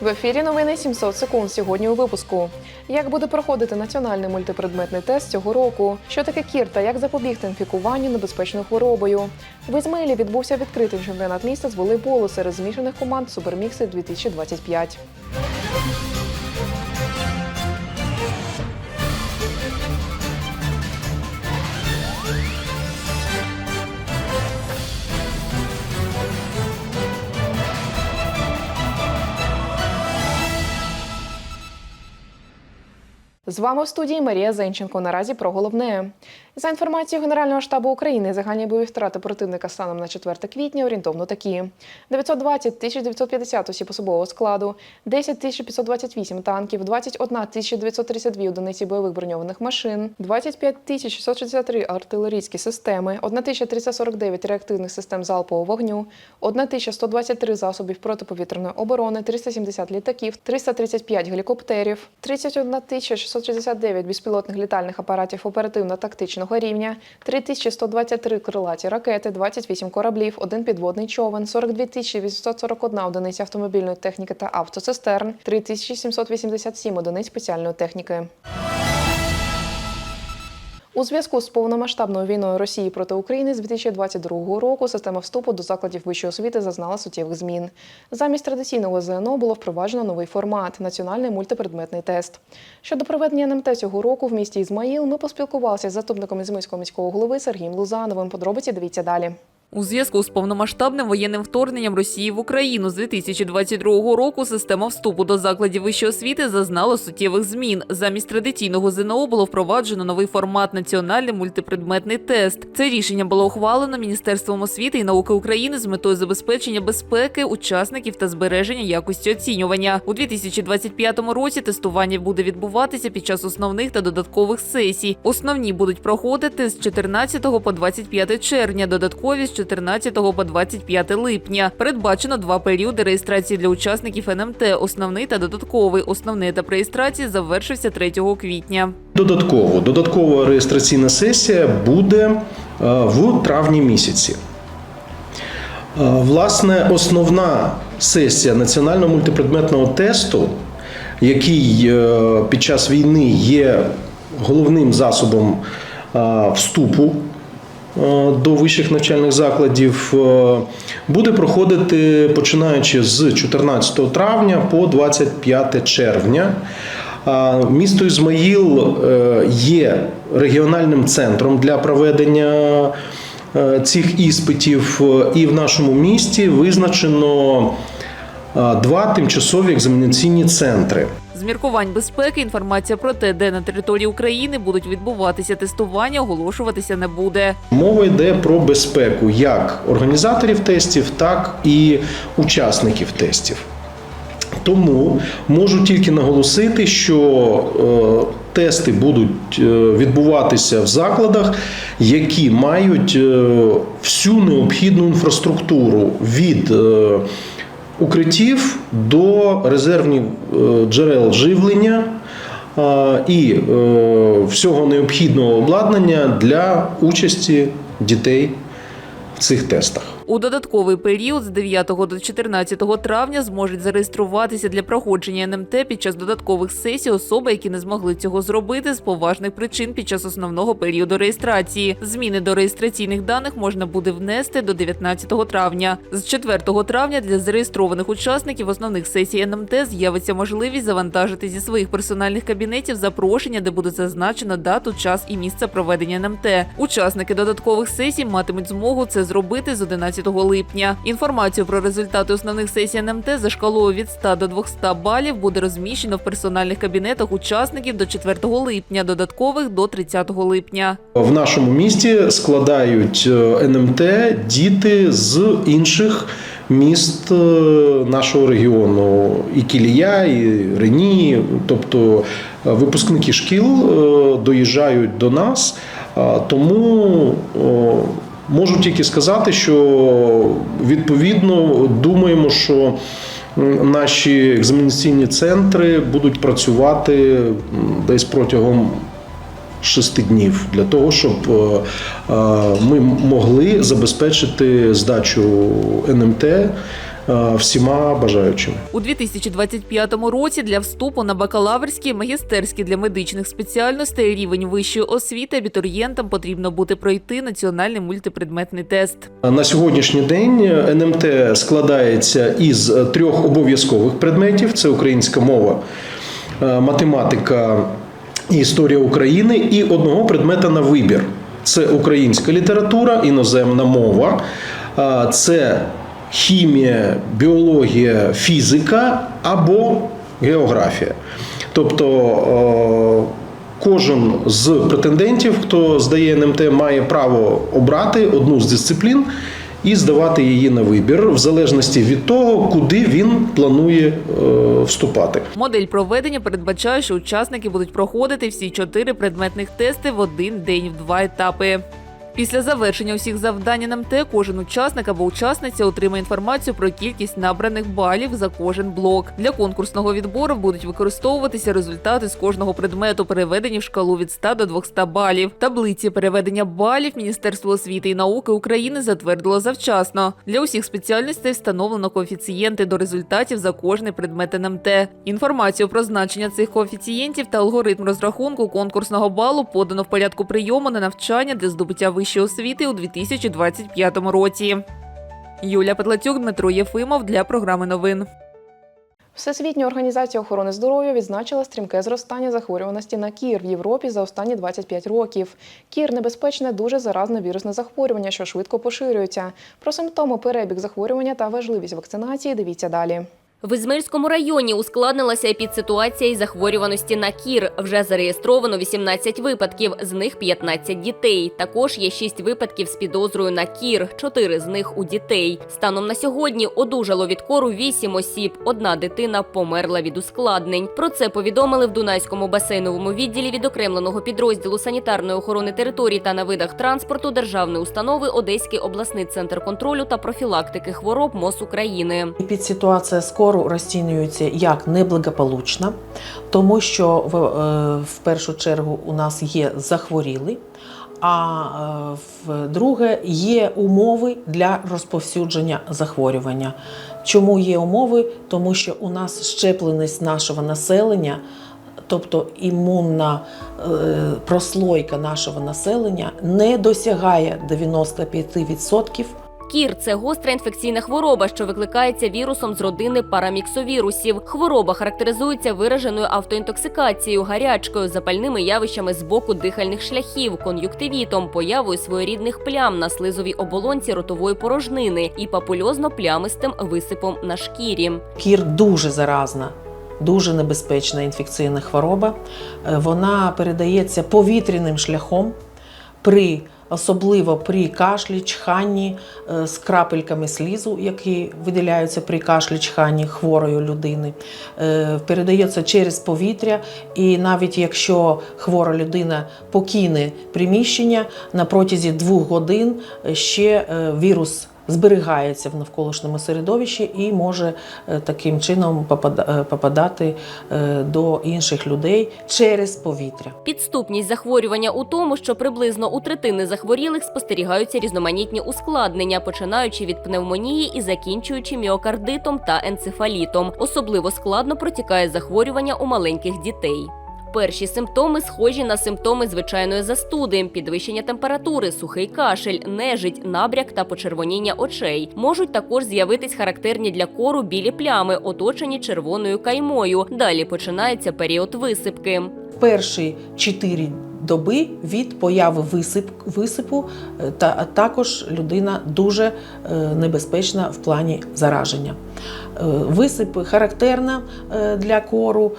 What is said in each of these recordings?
В ефірі новини 700 секунд. Сьогодні у випуску. Як буде проходити національний мультипредметний тест цього року? Що таке кір та як запобігти інфікуванню небезпечною хворобою? В Ізмаїлі відбувся відкритий чемпіонат міста з волейболу серед змішаних команд Супермікси 2025. З вами в студії Марія Зенченко. Наразі про головне. За інформацією Генерального штабу України, загальні бойові втрати противника станом на 4 квітня орієнтовно такі: 920 1950 осіб особового складу, 10 528 танків, 21 932 одиниці бойових броньованих машин, 25 663 артилерійські системи, 1349 реактивних систем залпового вогню, 1123 засобів протиповітряної оборони, 370 літаків, 335 гелікоптерів, 31 669 безпілотних літальних апаратів оперативно-тактичного рівня, 3123 крилаті ракети, 28 кораблів, один підводний човен, 42 841 одиниця автомобільної техніки та автоцистерн, 3787 одиниць спеціальної техніки. У зв'язку з повномасштабною війною Росії проти України з 2022 року система вступу до закладів вищої освіти зазнала суттєвих змін. Замість традиційного ЗНО було впроваджено новий формат національний мультипредметний тест. Щодо проведення НМТ цього року в місті Ізмаїл ми поспілкувалися з заступником Ізмаїльського міського голови Сергієм Лузановим. Подробиці дивіться далі. У зв'язку з повномасштабним воєнним вторгненням Росії в Україну з 2022 року система вступу до закладів вищої освіти зазнала суттєвих змін. Замість традиційного ЗНО було впроваджено новий формат національний мультипредметний тест. Це рішення було ухвалено Міністерством освіти і науки України з метою забезпечення безпеки учасників та збереження якості оцінювання. У 2025 році тестування буде відбуватися під час основних та додаткових сесій. Основні будуть проходити з 14 по 25 червня, додаткові з 14 по 25 липня. Передбачено два періоди реєстрації для учасників НМТ. Основний та додатковий. Основний етап реєстрації завершився 3 квітня. Додатково, додаткова реєстраційна сесія буде е, в травні місяці. Е, Власне, основна сесія національного мультипредметного тесту, який е, під час війни є головним засобом вступу до вищих навчальних закладів, е, буде проходити починаючи з 14 травня по 25 червня. Місто Ізмаїл е, є регіональним центром для проведення е, цих іспитів, е, і в нашому місті визначено е, два тимчасові екзаменаційні центри. З міркувань безпеки інформація про те, де на території України будуть відбуватися тестування, оголошуватися не буде. Мова йде про безпеку як організаторів тестів, так і учасників тестів. Тому можу тільки наголосити, що е, тести будуть е, відбуватися в закладах, які мають е, всю необхідну інфраструктуру від укриттів до резервних е, джерел живлення е, і е, всього необхідного обладнання для участі дітей в цих тестах. У додатковий період з 9 до 14 травня зможуть зареєструватися для проходження НМТ під час додаткових сесій особи, які не змогли цього зробити з поважних причин під час основного періоду реєстрації. Зміни до реєстраційних даних можна буде внести до 19 травня. З 4 травня для зареєстрованих учасників основних сесій НМТ з'явиться можливість завантажити зі своїх персональних кабінетів запрошення, де буде зазначено дату, час і місце проведення НМТ. Учасники додаткових сесій матимуть змогу це зробити з 11 липня. Інформацію про результати основних сесій НМТ за шкалою від 100 до 200 балів буде розміщено в персональних кабінетах учасників до 4 липня, додаткових до 30 липня. В нашому місті складають е, НМТ діти з інших міст е, нашого регіону, і Кілія, і Рені, тобто е, випускники шкіл доїжджають до нас. Тому можу тільки сказати, що відповідно думаємо, що наші екзаменаційні центри будуть працювати десь протягом шести днів для того, щоб е, е, ми могли забезпечити здачу НМТ всіма бажаючими. У 2025 році для вступу на бакалаврські, магістерські для медичних спеціальностей рівень вищої освіти абітурієнтам потрібно буде пройти національний мультипредметний тест. На сьогоднішній день НМТ складається із трьох обов'язкових предметів: це українська мова, е, математика і історія України, і одного предмета на вибір. Це українська література, іноземна мова, е, це хімія, біологія, фізика або географія. Тобто е, Кожен з претендентів, хто здає НМТ, має право обрати одну з дисциплін і здавати її на вибір, в залежності від того, куди він планує е, вступати. Модель проведення передбачає, що учасники будуть проходити всі чотири предметних тести в один день в два етапи. Після завершення усіх завдань НМТ кожен учасник або учасниця отримає інформацію про кількість набраних балів за кожен блок. Для конкурсного відбору будуть використовуватися результати з кожного предмету, переведені в шкалу від 100 до 200 балів. Таблиці переведення балів Міністерство освіти і науки України затвердило завчасно. Для усіх спеціальностей встановлено коефіцієнти до результатів за кожний предмет НМТ. Інформацію про значення цих коефіцієнтів та алгоритм розрахунку конкурсного балу подано в порядку прийому на навчання для здобуття вищої освіти у 2025 році. Юля Петлацюк, Дмитро Єфимов для програми новин. Всесвітня організація охорони здоров'я відзначила стрімке зростання захворюваності на кір в Європі за останні 25 років. Кір небезпечне дуже заразне вірусне захворювання, що швидко поширюється. Про симптоми, перебіг захворювання та важливість вакцинації дивіться далі. В Ізмирському районі ускладнилася епідситуація із захворюваності на кір. Вже зареєстровано 18 випадків, з них 15 дітей. Також є 6 випадків з підозрою на кір, 4 з них у дітей. Станом на сьогодні одужало від кору 8 осіб. Одна дитина померла від ускладнень. Про це повідомили в Дунайському басейновому відділі відокремленого підрозділу санітарної охорони територій та на видах транспорту державної установи Одеський обласний центр контролю та профілактики хвороб МОЗ України. Підситуація скоро розцінюється як неблагополучна, тому що в, е, в першу чергу у нас є захворіли, а е, в-друге, є умови для розповсюдження захворювання. Чому є умови? Тому що у нас щепленість нашого населення. Тобто імунна е, прослойка нашого населення не досягає 95%. Кір це гостра інфекційна хвороба, що викликається вірусом з родини параміксовірусів. Хвороба характеризується вираженою автоінтоксикацією, гарячкою, запальними явищами з боку дихальних шляхів, кон'юктивітом, появою своєрідних плям на слизовій оболонці ротової порожнини і папульозно-плямистим висипом на шкірі. Кір дуже заразна, дуже небезпечна інфекційна хвороба. Е, Вона передається повітряним шляхом при Особливо при кашлі, чханні е, з крапельками слізу, які виділяються при кашлі, чханні хворої людини, Е, передається через повітря, і навіть якщо хвора людина покине приміщення на протязі двох годин ще е, вірус зберігається в навколишньому середовищі і може е, таким чином е, попадати е, до інших людей через повітря. Підступність захворювання у тому, що приблизно у третини захворілих спостерігаються різноманітні ускладнення, починаючи від пневмонії і закінчуючи міокардитом та енцефалітом. Особливо складно протікає захворювання у маленьких дітей. Перші симптоми схожі на симптоми звичайної застуди, підвищення температури, сухий кашель, нежить, набряк та почервоніння очей. Можуть також з'явитись характерні для кору білі плями, оточені червоною каймою. Далі починається період висипки. Перші 4 доби від появи висип, висипу, е, та також людина дуже е, небезпечна в плані зараження. Е, Висип характерна для кору,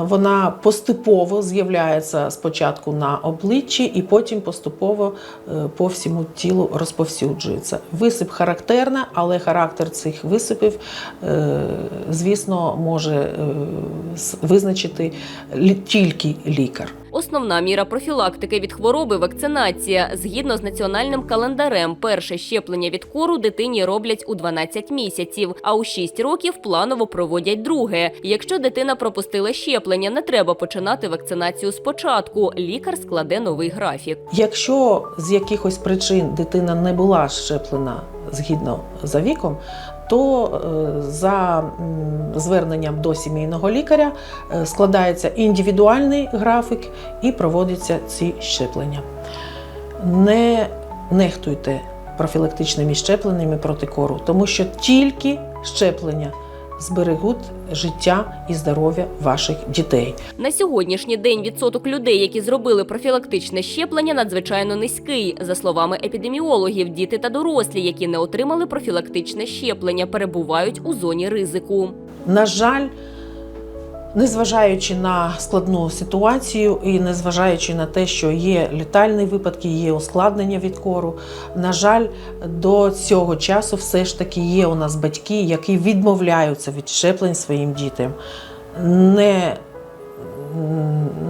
вона поступово з'являється спочатку на обличчі і потім поступово по всьому тілу розповсюджується. Висип характерна, але характер цих висипів, звісно, може визначити тільки лікар. Основна міра профілактики від хвороби вакцинація. Згідно з національним календарем, перше щеплення від кору дитині роблять у 12 місяців, а у 6 років планово проводять друге. Якщо дитина пропустила щеплення, не треба починати вакцинацію спочатку. Лікар складе новий графік. Якщо з якихось причин дитина не була щеплена згідно за віком, то е, за зверненням до сімейного лікаря е, складається індивідуальний графік і проводяться ці щеплення. Не нехтуйте профілактичними щепленнями проти кору, тому що тільки щеплення зберегуть життя і здоров'я ваших дітей. На сьогоднішній день відсоток людей, які зробили профілактичне щеплення, надзвичайно низький. За словами епідеміологів, діти та дорослі, які не отримали профілактичне щеплення, перебувають у зоні ризику. На жаль, незважаючи на складну ситуацію і незважаючи на те, що є літальні випадки, є ускладнення від кору, на жаль, до цього часу все ж таки є у нас батьки, які відмовляються від щеплень своїм дітям. Не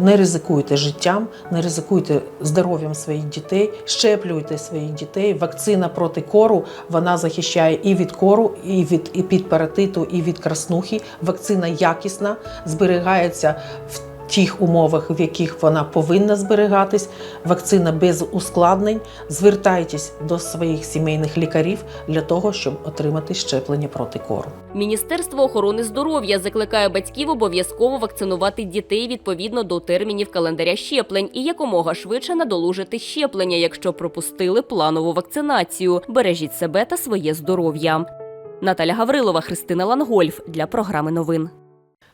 не ризикуйте життям, не ризикуйте здоров'ям своїх дітей, щеплюйте своїх дітей. Вакцина проти кору вона захищає і від кору, і від і під паратиту, і від краснухи. Вакцина якісна, зберігається в тих умовах, в яких вона повинна зберігатись. Вакцина без ускладнень. Звертайтесь до своїх сімейних лікарів для того, щоб отримати щеплення проти кору. Міністерство охорони здоров'я закликає батьків обов'язково вакцинувати дітей відповідно до термінів календаря щеплень і якомога швидше надолужити щеплення, якщо пропустили планову вакцинацію. Бережіть себе та своє здоров'я. Наталя Гаврилова, Христина Лангольф для програми новин.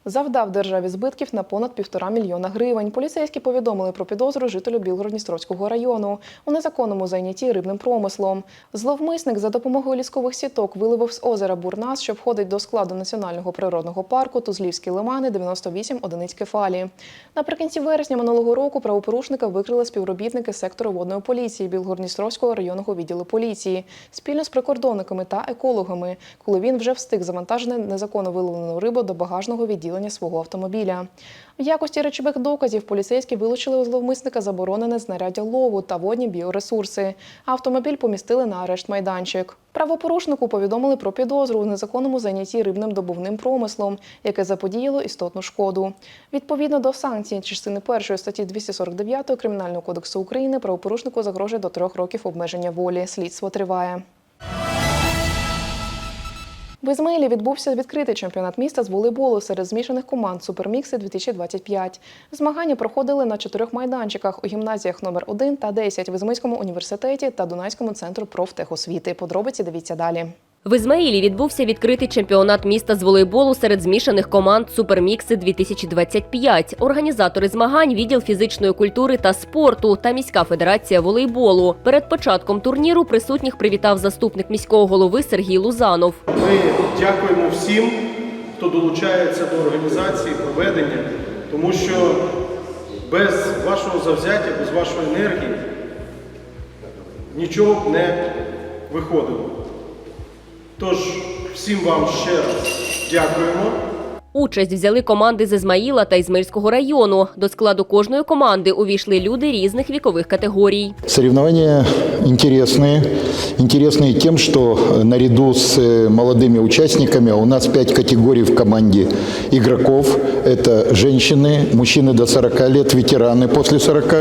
Завдав державі збитків на понад півтора мільйона гривень. Поліцейські повідомили про підозру жителю Білгород-Дністровського району у незаконному зайнятті рибним промислом. Зловмисник за допомогою ліскових сіток виливав з озера Бурнас, що входить до складу національного природного парку Тузлівські лимани 98 одиниць кефалі. Наприкінці вересня минулого року правопорушника викрили співробітники сектору водної поліції Білгород-Дністровського районного відділу поліції спільно з прикордонниками та екологами, коли він вже встиг завантажений незаконно виловлену рибу до багажного відділення свого автомобіля. В якості речових доказів поліцейські вилучили у зловмисника заборонене знаряддя лову та водні біоресурси. Автомобіль помістили на арешт майданчик. Правопорушнику повідомили про підозру у незаконному зайнятті рибним добувним промислом, яке заподіяло істотну шкоду. Відповідно до санкцій частини першої статті 249 Кримінального кодексу України правопорушнику загрожує до трьох років обмеження волі. Слідство триває. В Ізмаїлі відбувся відкритий чемпіонат міста з волейболу серед змішаних команд Супермікси 2025. Змагання проходили на чотирьох майданчиках у гімназіях номер 1 та 10 в Ізмийському університеті та Дунайському центру профтехосвіти. Подробиці дивіться далі. В Ізмаїлі відбувся відкритий чемпіонат міста з волейболу серед змішаних команд Супермікси 2025. Організатори змагань, відділ фізичної культури та спорту та міська федерація волейболу. Перед початком турніру присутніх привітав заступник міського голови Сергій Лузанов. Ми дякуємо всім, хто долучається до організації проведення, тому що без вашого завзяття, без вашої енергії нічого б не виходило. Тож всім вам ще раз дякуємо. Участь взяли команди з Ізмаїла та Ізмаїльського району. До складу кожної команди увійшли люди різних вікових категорій. Соревнования интересные. Интересные тем, что э, наряду с э, молодыми участниками у нас пять категорий в команде игроков. Это женщины, мужчины до 40 лет, ветераны после 40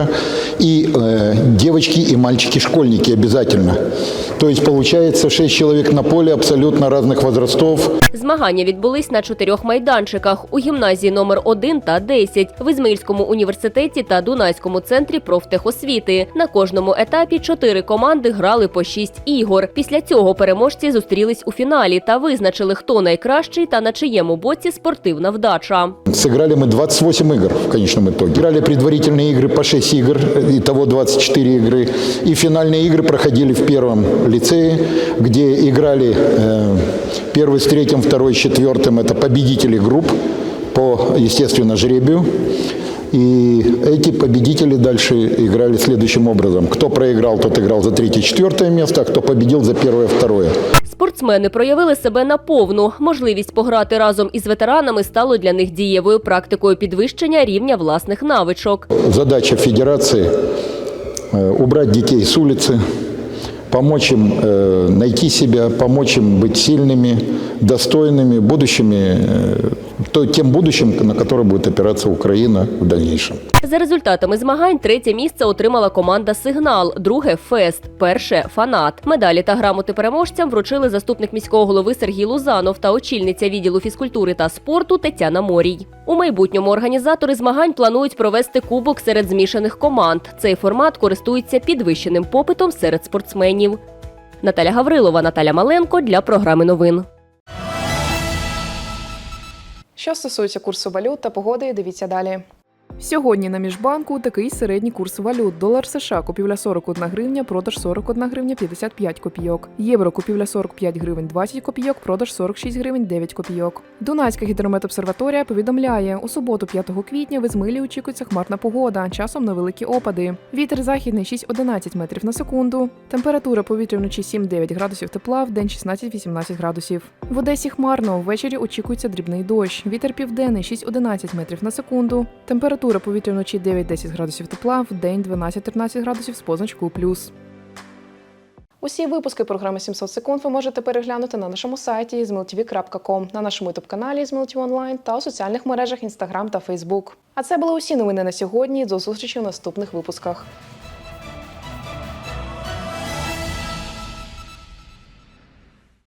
и э, девочки и мальчики-школьники обязательно. То есть получается 6 человек на поле абсолютно разных возрастов. Змагання відбулись на чотирьох майданчиках у гімназії номер 1 та 10, в Ізмаїльському університеті та Дунайському центрі профтехосвіти. На кожному етапі чотири команди грали по шість ігор. Після цього переможці зустрілись у фіналі та визначили, хто найкращий та на чиєму боці спортивна вдача. Сыграли мы 28 игр в конечном итоге. Играли предварительные игры по 6 игр, итого 24 игры. И финальные игры проходили в первом лицее, где играли э, первый с третьим, второй с четвертым. Это победители групп по, естественно, жребию. И эти победители дальше играли следующим образом. Кто проиграл, тот играл за третье-четвертое место, а кто победил за первое-второе. Спортсмени проявили себе наповну. Можливість пограти разом із ветеранами стало для них дієвою практикою підвищення рівня власних навичок. Задача федерации э, убрать детей с улицы, помочь им э, найти себя, помочь им быть сильными, достойными, будущими, э, то- тем будущим, на которое будет опираться Украина в дальнейшем. За результатами змагань третє місце отримала команда Сигнал, друге Фест, перше Фанат. Медалі та грамоти переможцям вручили заступник міського голови Сергій Лузанов та очільниця відділу фізкультури та спорту Тетяна Морій. У майбутньому організатори змагань планують провести кубок серед змішаних команд. Цей формат користується підвищеним попитом серед спортсменів. Наталя Гаврилова, Наталя Маленко для програми новин. Що стосується курсу валют та погоди, дивіться далі. Сьогодні на міжбанку такий середній курс валют. Долар США купівля 41 гривня, продаж 41 гривня 55 копійок. Євро купівля 45 гривень 20 копійок, продаж 46 гривень 9 копійок. Дунайська гідрометобсерваторія повідомляє, у суботу 5 квітня в Ізмилі очікується хмарна погода, часом невеликі опади. Вітер західний 6-11 метрів на секунду. Температура повітря вночі 7-9 градусів тепла, в день 16-18 градусів. В Одесі хмарно, ввечері очікується дрібний дощ. Вітер південний 6-11 метрів на секунду. Температура повітря вночі 9-10 градусів тепла, в день 12-13 градусів з позначкою плюс. Усі випуски програми 700 секунд ви можете переглянути на нашому сайті zmiltv.com, на нашому ютуб-каналі Змилтів Онлайн та у соціальних мережах Instagram та Facebook. А це були усі новини на сьогодні. До зустрічі у наступних випусках.